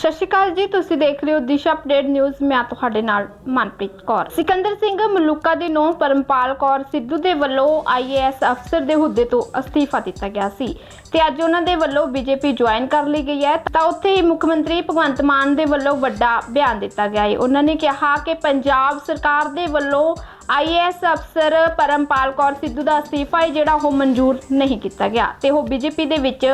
ਸਤਿ ਸ਼੍ਰੀ ਅਕਾਲ ਜੀ, ਤੁਸੀਂ ਦੇਖ ਰਹੇ ਹੋ ਦਿਸ਼ਾ ਅਪਡੇਟ ਨਿਊਜ਼। ਮੈਂ ਤੁਹਾਡੇ ਨਾਲ ਮਨਪ੍ਰੀਤ ਕੌਰ। ਸਿਕੰਦਰ ਸਿੰਘ ਮਲੂਕਾ ਦੇ ਨੌਂ ਪਰਮਪਾਲ ਕੌਰ ਸਿੱਧੂ ਦੇ ਵੱਲੋਂ ਆਈਏਐਸ ਅਫਸਰ ਦੇ ਹੁદ્ਦੇ ਤੋਂ ਅਸਤੀਫਾ ਦਿੱਤਾ ਗਿਆ ਸੀ ਤੇ ਅੱਜ ਉਹਨਾਂ ਦੇ ਵੱਲੋਂ ਬੀਜੇਪੀ ਜੁਆਇਨ ਕਰ ਲਈ ਗਈ ਹੈ। ਤਾਂ ਉੱਥੇ ਹੀ ਮੁੱਖ ਮੰਤਰੀ ਭਗਵੰਤ ਮਾਨ ਦੇ ਵੱਲੋਂ ਵੱਡਾ ਬਿਆਨ ਦਿੱਤਾ ਗਿਆ ਹੈ। ਉਹਨਾਂ ਨੇ ਕਿਹਾ ਕਿ ਪੰਜਾਬ ਸਰਕਾਰ ਦੇ ਵੱਲੋਂ ਆਈਏਐਸ ਅਫਸਰ ਪਰਮਪਾਲ ਕੌਰ ਸਿੱਧੂ ਦਾ ਅਸਤੀਫਾ ਹੈ, ਜਿਹੜਾ ਉਹ ਮਨਜ਼ੂਰ ਨਹੀਂ ਕੀਤਾ ਗਿਆ। ਤੇ ਉਹ ਬੀਜੇਪੀ ਦੇ ਵਿੱਚ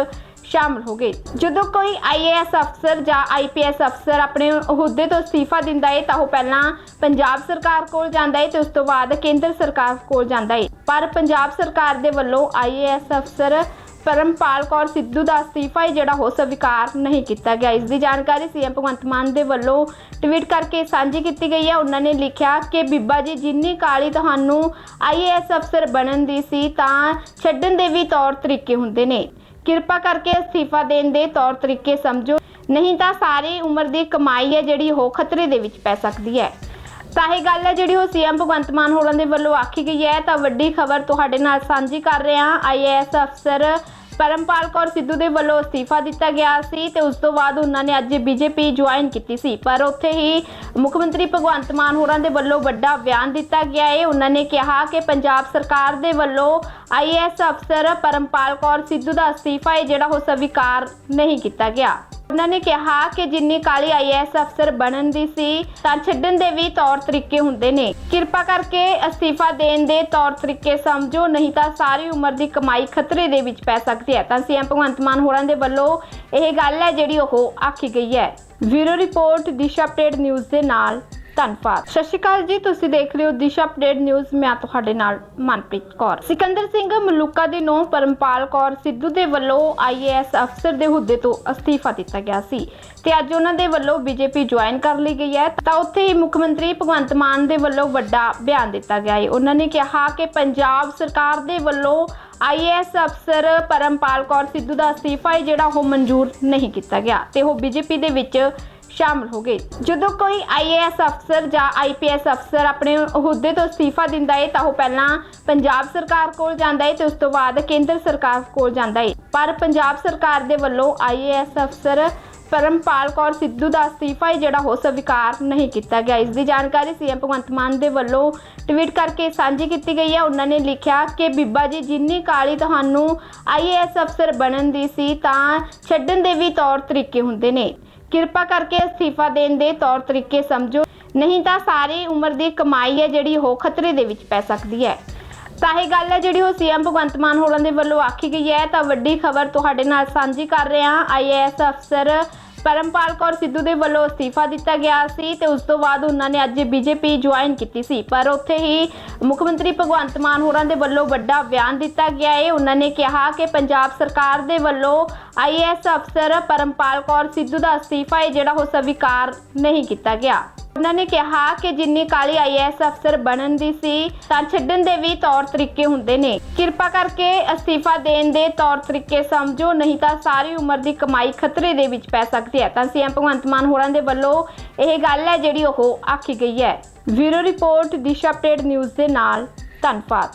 ਸ਼ਾਮਲ ਹੋ ਗਏ। ਜਦੋਂ ਕੋਈ ਆਈਏਐਸ ਅਫਸਰ ਜਾਂ ਆਈਪੀਐਸ ਅਫਸਰ ਆਪਣੇ ਅਹੁਦੇ ਤੋਂ ਅਸਤੀਫਾ ਦਿੰਦਾ ਹੈ ਤਾਂ ਉਹ ਪਹਿਲਾਂ ਪੰਜਾਬ ਸਰਕਾਰ ਕੋਲ ਜਾਂਦਾ ਹੈ ਤੇ ਉਸ ਤੋਂ ਬਾਅਦ ਕੇਂਦਰ ਸਰਕਾਰ ਕੋਲ ਜਾਂਦਾ ਹੈ ਪਰ ਪੰਜਾਬ ਸਰਕਾਰ ਦੇ ਵੱਲੋਂ ਆਈਏਐਸ ਅਫਸਰ ਪਰਮਪਾਲ ਕੌਰ ਸਿੱਧੂ ਦਾ ਅਸਤੀਫਾ ਹੈ ਜਿਹੜਾ ਉਹ ਸਵੀਕਾਰ ਨਹੀਂ ਕੀਤਾ ਗਿਆ। ਇਸ ਦੀ ਜਾਣਕਾਰੀ ਸੀਐਮ ਭਗਵੰਤ ਮਾਨ ਦੇ ਵੱਲੋਂ ਟਵੀਟ ਕਰਕੇ ਸਾਂਝੀ ਕੀਤੀ ਗਈ ਹੈ। ਉਹਨਾਂ ਨੇ ਲਿਖਿਆ ਕਿ, ਬੀਬਾ ਜੀ, ਜਿੰਨੀ ਕਾਲੀ ਤੁਹਾਨੂੰ ਆਈਏਐਸ ਅਫਸਰ ਬਣਨ ਦੀ ਸੀ, ਤਾਂ ਛੱਡਣ ਦੇ ਵੀ ਤੌਰ ਤਰੀਕੇ ਹੁੰਦੇ ਨੇ। ਕਿਰਪਾ ਕਰਕੇ ਅਸਤੀਫਾ ਦੇਣ ਦੇ ਤੌਰ ਤਰੀਕੇ ਸਮਝੋ। ਨਹੀਂ ਤਾਂ ਸਾਰੀ ਉਮਰ ਦੀ ਕਮਾਈ ਹੈ ਜਿਹੜੀ ਉਹ ਖਤਰੇ ਦੇ ਵਿੱਚ ਪੈ ਸਕਦੀ ਹੈ। ਤਾਂ ਇਹ ਗੱਲ ਹੈ ਜਿਹੜੀ ਉਹ ਸੀਐਮ ਭਗਵੰਤ ਮਾਨ ਹੋਰਾਂ ਦੇ ਵੱਲੋਂ ਆਖੀ ਗਈ ਹੈ। ਤਾਂ ਵੱਡੀ ਖਬਰ ਤੁਹਾਡੇ ਨਾਲ ਸਾਂਝੀ ਕਰ ਰਹੇ। ਹਾਂ ਆਈਏਐਸ ਅਫਸਰ ਪਰਮਪਾਲ ਕੌਰ ਸਿੱਧੂ ਦੇ ਵੱਲੋਂ ਅਸਤੀਫਾ ਦਿੱਤਾ ਗਿਆ ਸੀ ਤੇ ਉਸ ਤੋਂ ਬਾਅਦ ਉਹਨਾਂ ਨੇ ਅੱਜ ਬੀਜੇਪੀ ਜੁਆਇਨ ਕੀਤੀ ਸੀ। ਪਰ ਉੱਥੇ ਹੀ ਮੁੱਖ ਮੰਤਰੀ ਭਗਵੰਤ ਮਾਨ ਹੋਰਾਂ ਦੇ ਵੱਲੋਂ ਵੱਡਾ ਬਿਆਨ ਦਿੱਤਾ ਗਿਆ ਹੈ ਉਹਨਾਂ ਨੇ ਕਿਹਾ ਕਿ ਪੰਜਾਬ ਸਰਕਾਰ ਦੇ ਵੱਲੋਂ ਆਈਏਐਸ ਅਫਸਰ ਪਰਮਪਾਲ ਕੌਰ ਸਿੱਧੂ ਦਾ ਅਸਤੀਫਾ ਹੈ ਜਿਹੜਾ ਉਹ ਸਵੀਕਾਰ ਨਹੀਂ ਕੀਤਾ ਗਿਆ। ਉਹਨਾਂ ਨੇ ਕਿਹਾ ਕਿ ਜਿੰਨੀ ਕਾਲੀ ਆਈਐਸ ਅਫਸਰ ਬਣਨ ਦੀ ਸੀ, ਤਾਂ ਛੱਡਣ ਦੇ ਵੀ ਤੌਰ ਤਰੀਕੇ ਹੁੰਦੇ ਨੇ। ਕਿਰਪਾ ਕਰਕੇ ਅਸਤੀਫਾ ਦੇਣ ਦੇ ਤੌਰ ਤਰੀਕੇ ਸਮਝੋ, ਨਹੀਂ ਤਾਂ ਸਾਰੀ ਉਮਰ ਦੀ ਕਮਾਈ ਖਤਰੇ ਦੇ ਵਿੱਚ ਪੈ ਸਕਦੀ ਹੈ। ਤਾਂ ਸੀਐਮ ਭਗਵੰਤ ਮਾਨ ਹੋਰਾਂ ਦੇ ਵੱਲੋਂ ਇਹ ਗੱਲ ਹੈ ਜਿਹੜੀ ਉਹ ਆਖੀ ਗਈ ਹੈ। Bureau report, Disha update news ਦੇ ਨਾਲ। ਧੰਨਵਾਦ। ਸਤਿ ਸ਼੍ਰੀ ਅਕਾਲ ਜੀ, ਤੁਸੀਂ ਦੇਖ ਰਹੇ ਹੋ ਦਿਸ਼ਾ ਅਪਡੇਟ ਨਿਊਜ਼। ਮੈਂ ਤੁਹਾਡੇ ਨਾਲ ਮਨਪ੍ਰੀਤ ਕੌਰ। ਸਿਕੰਦਰ ਸਿੰਘ ਮਲੂਕਾ ਦੀ ਨੌਂ, ਪਰਮਪਾਲ ਕੌਰ ਸਿੱਧੂ ਦੇ ਵੱਲੋਂ ਆਈਏਐਸ ਅਫਸਰ ਦੇ ਹੁદ્ਦੇ ਤੋਂ ਅਸਤੀਫਾ ਦਿੱਤਾ ਗਿਆ ਸੀ ਤੇ ਅੱਜ ਉਹਨਾਂ ਦੇ ਵੱਲੋਂ ਬੀਜੇਪੀ ਜੁਆਇਨ ਕਰ ਲਈ ਗਈ ਹੈ। ਤਾਂ ਉੱਥੇ ਹੀ ਮੁੱਖ ਮੰਤਰੀ ਭਗਵੰਤ ਮਾਨ ਦੇ ਵੱਲੋਂ ਵੱਡਾ ਬਿਆਨ ਦਿੱਤਾ ਗਿਆ ਹੈ। ਉਹਨਾਂ ਨੇ ਕਿਹਾ ਕਿ ਪੰਜਾਬ ਸਰਕਾਰ ਦੇ ਵੱਲੋਂ ਆਈਏਐਸ ਅਫਸਰ ਪਰਮਪਾਲ ਕੌਰ ਸਿੱਧੂ ਦਾ ਅਸਤੀਫਾ ਹੈ, ਜਿਹੜਾ ਉਹ ਮਨਜ਼ੂਰ ਨਹੀਂ ਕੀਤਾ ਗਿਆ। ਤੇ ਉਹ ਬੀਜੇਪੀ ਦੇ ਵਿੱਚ ਸ਼ਾਮਲ ਹੋ ਗਏ। ਜਦੋਂ ਕੋਈ ਆਈਏਐਸ ਅਫਸਰ ਜਾਂ ਆਈਪੀਐਸ ਅਫਸਰ ਆਪਣੇ ਅਹੁਦੇ ਤੋਂ ਅਸਤੀਫਾ ਦਿੰਦਾ ਹੈ ਤਾਂ ਉਹ ਪਹਿਲਾਂ ਪੰਜਾਬ ਸਰਕਾਰ ਕੋਲ ਜਾਂਦਾ ਹੈ ਤੇ ਉਸ ਤੋਂ ਬਾਅਦ ਕੇਂਦਰ ਸਰਕਾਰ ਕੋਲ ਜਾਂਦਾ ਹੈ ਪਰ ਪੰਜਾਬ ਸਰਕਾਰ ਦੇ ਵੱਲੋਂ ਆਈਏਐਸ ਅਫਸਰ ਪਰਮਪਾਲ ਕੌਰ ਸਿੱਧੂ ਦਾ ਅਸਤੀਫਾ ਹੈ ਜਿਹੜਾ ਉਹ ਸਵੀਕਾਰ ਨਹੀਂ ਕੀਤਾ ਗਿਆ। ਇਸ ਦੀ ਜਾਣਕਾਰੀ ਸੀਐਮ ਭਗਵੰਤ ਮਾਨ ਦੇ ਵੱਲੋਂ ਟਵੀਟ ਕਰਕੇ ਸਾਂਝੀ ਕੀਤੀ ਗਈ ਹੈ। ਉਹਨਾਂ ਨੇ ਲਿਖਿਆ ਕਿ, ਬੀਬਾ ਜੀ, ਜਿੰਨੀ ਕਾਲੀ ਤੁਹਾਨੂੰ ਆਈਏਐਸ ਅਫਸਰ ਬਣਨ ਦੀ ਸੀ, ਤਾਂ ਛੱਡਣ ਦੇ ਵੀ ਤੌਰ ਤਰੀਕੇ ਹੁੰਦੇ ਨੇ। ਕਿਰਪਾ ਕਰਕੇ ਅਸਤੀਫਾ ਦੇਣ ਦੇ ਤੌਰ ਤਰੀਕੇ ਸਮਝੋ। ਨਹੀਂ ਤਾਂ ਸਾਰੀ ਉਮਰ ਦੀ ਕਮਾਈ ਹੈ ਜਿਹੜੀ ਉਹ ਖਤਰੇ ਦੇ ਵਿੱਚ ਪੈ ਸਕਦੀ ਹੈ। ਤਾਂ ਇਹ ਗੱਲ ਹੈ ਜਿਹੜੀ ਉਹ ਸੀਐਮ ਭਗਵੰਤ ਮਾਨ ਹੋਰਾਂ ਦੇ ਵੱਲੋਂ ਆਖੀ ਗਈ ਹੈ। ਤਾਂ ਵੱਡੀ ਖਬਰ ਤੁਹਾਡੇ ਨਾਲ ਸਾਂਝੀ ਕਰ ਰਹੇ ਹਾਂ। ਆਈਏਐਸ ਅਫਸਰ ਪਰਮਪਾਲ ਕੌਰ ਸਿੱਧੂ ਦੇ ਵੱਲੋਂ ਅਸਤੀਫਾ ਦਿੱਤਾ ਗਿਆ ਸੀ ਤੇ ਉਸ ਤੋਂ ਬਾਅਦ ਉਹਨਾਂ ਨੇ ਅੱਜ ਬੀਜੇਪੀ ਜੁਆਇਨ ਕੀਤੀ ਸੀ। ਪਰ ਉੱਥੇ ਹੀ ਮੁੱਖ ਮੰਤਰੀ ਭਗਵੰਤ ਮਾਨ ਹੋਰਾਂ ਦੇ ਵੱਲੋਂ ਵੱਡਾ ਬਿਆਨ ਦਿੱਤਾ ਗਿਆ। ਹੈ ਉਹਨਾਂ ਨੇ ਕਿਹਾ ਕਿ ਪੰਜਾਬ ਸਰਕਾਰ ਦੇ ਵੱਲੋਂ ਆਈਏਐਸ ਅਫਸਰ ਪਰਮਪਾਲ ਕੌਰ ਸਿੱਧੂ ਦਾ ਅਸਤੀਫਾ ਹੈ, ਜਿਹੜਾ ਉਹ ਸਵੀਕਾਰ ਨਹੀਂ ਕੀਤਾ ਗਿਆ। ਉਹਨਾਂ ਨੇ ਕਿਹਾ ਕਿ ਜਿੰਨੀ ਕਾਲੀ ਆਈਏਐਸ ਅਫਸਰ ਬਣਨ ਦੀ ਸੀ, ਤਾਂ ਛੱਡਣ ਦੇ ਵੀ ਤੌਰ ਤਰੀਕੇ ਹੁੰਦੇ ਨੇ। ਕਿਰਪਾ ਕਰਕੇ ਅਸਤੀਫਾ ਦੇਣ ਦੇ ਤੌਰ ਤਰੀਕੇ ਸਮਝੋ, ਨਹੀਂ ਤਾਂ ਸਾਰੀ ਉਮਰ ਦੀ ਕਮਾਈ ਖਤਰੇ ਦੇ ਵਿੱਚ ਪੈ ਸਕਦੀ ਹੈ। ਤਾਂ ਸੀਐਮ ਭਗਵੰਤ ਮਾਨ ਹੋਰਾਂ ਦੇ ਵੱਲੋਂ ਇਹ ਗੱਲ ਹੈ ਜਿਹੜੀ ਉਹ ਆਖੀ ਗਈ ਹੈ। Bureau report, Disha update news ਦੇ ਨਾਲ, ਧੰਨਵਾਦ।